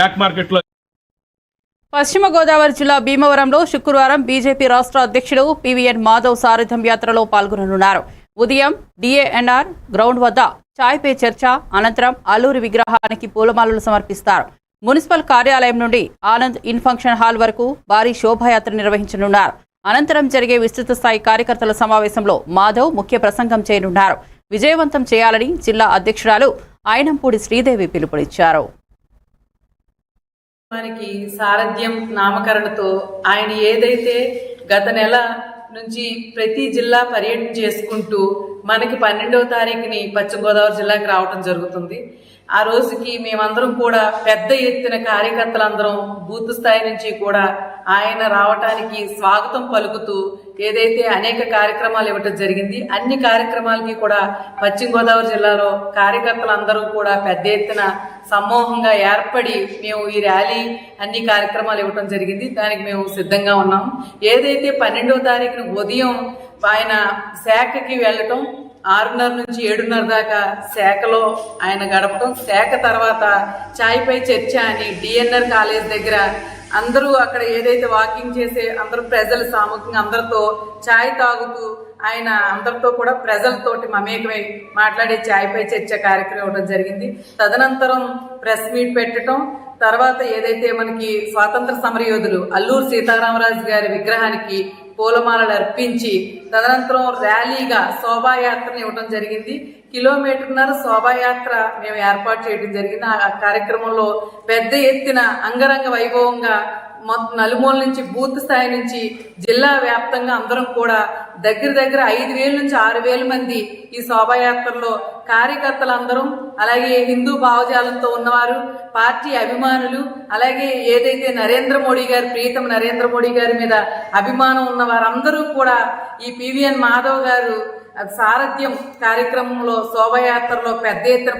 Black మార్కెట్లో పశ్చిమ గోదావరి జిల్లా భీమవరంలో శుక్రవారం బీజేపీ రాష్ట్ర అధ్యక్షుడు పివిఎన్ మాధవ్ సారథ్యం యాత్రలో పాల్గొననున్నారు. ఉదయం డిఏఎన్ఆర్ గ్రౌండ్ వద్ద చాయ్ పే చర్చ అనంతరం అల్లూరి విగ్రహానికి పూలమాలలు సమర్పిస్తారు. మున్సిపల్ కార్యాలయం నుండి ఆనంద్ ఇన్ ఫంక్షన్ హాల్ వరకు భారీ శోభాయాత్ర నిర్వహించనున్నారు. అనంతరం జరిగే విస్తృత స్థాయి కార్యకర్తల సమావేశంలో మాధవ్ ముఖ్య ప్రసంగం చేయనున్నారు. విజయవంతం చేయాలని జిల్లా అధ్యక్షురాలు ఆయనంపూడి శ్రీదేవి పిలుపునిచ్చారు. మనకి సారథ్యం నామకరణతో ఆయన ఏదైతే గత నెల నుంచి ప్రతి జిల్లా పర్యటన చేసుకుంటూ మనకి పన్నెండవ తారీఖుని పశ్చిమ గోదావరి జిల్లాకి రావటం జరుగుతుంది. ఆ రోజుకి మేమందరం కూడా పెద్ద ఎత్తున కార్యకర్తలందరం బూత్ స్థాయి నుంచి కూడా ఆయన రావటానికి స్వాగతం పలుకుతూ ఏదైతే అనేక కార్యక్రమాలు ఇవ్వటం జరిగింది అన్ని కార్యక్రమాలకి కూడా పశ్చిమ గోదావరి జిల్లాలో కార్యకర్తలందరూ కూడా పెద్ద ఎత్తున సమూహంగా ఏర్పడి మేము ఈ ర్యాలీ అన్ని కార్యక్రమాలు ఇవ్వటం జరిగింది. దానికి మేము సిద్ధంగా ఉన్నాం. ఏదైతే పన్నెండవ తారీఖున ఉదయం ఆయన శాఖకి వెళ్ళటం ఆరున్నర నుంచి ఏడున్నర దాకా శాఖలో ఆయన గడపటం. శాఖ తర్వాత చాయ్పై చర్చ అని డిఎన్ఆర్ కాలేజ్ దగ్గర అందరూ అక్కడ ఏదైతే వాకింగ్ చేసే అందరూ ప్రజలు సామూహికంగా అందరితో ఛాయ్ తాగుతూ ఆయన అందరితో కూడా ప్రజలతోటి మమేకమై మాట్లాడే ఛాయ్పై చర్చ కార్యక్రమం ఇవ్వడం జరిగింది. తదనంతరం ప్రెస్ మీట్ పెట్టడం. తర్వాత ఏదైతే మనకి స్వాతంత్ర సమరయోధులు అల్లూరు సీతారామరాజు గారి విగ్రహానికి పూలమాలలు అర్పించి తదనంతరం ర్యాలీగా శోభాయాత్రను ఇవ్వడం జరిగింది. కిలోమీటర్న్నర శోభాయాత్ర మేము ఏర్పాటు చేయడం జరిగింది. ఆ కార్యక్రమంలో పెద్ద ఎత్తున అంగరంగ వైభవంగా మొత్తం నలుమూల నుంచి బూత్ స్థాయి నుంచి జిల్లా వ్యాప్తంగా అందరం కూడా దగ్గర దగ్గర ఐదు వేల నుంచి ఆరు వేల మంది ఈ శోభాయాత్రలో కార్యకర్తలందరూ అలాగే హిందూ భావజాలంతో ఉన్నవారు పార్టీ అభిమానులు అలాగే ఏదైతే నరేంద్ర మోడీ గారి ప్రీతం నరేంద్ర మోడీ గారి మీద అభిమానం ఉన్న వారందరూ కూడా ఈ పివిఎన్ మాధవ్ గారు సారథ్యం కార్యక్రమంలో శోభయాత్రలో పెద్ద ఎత్తున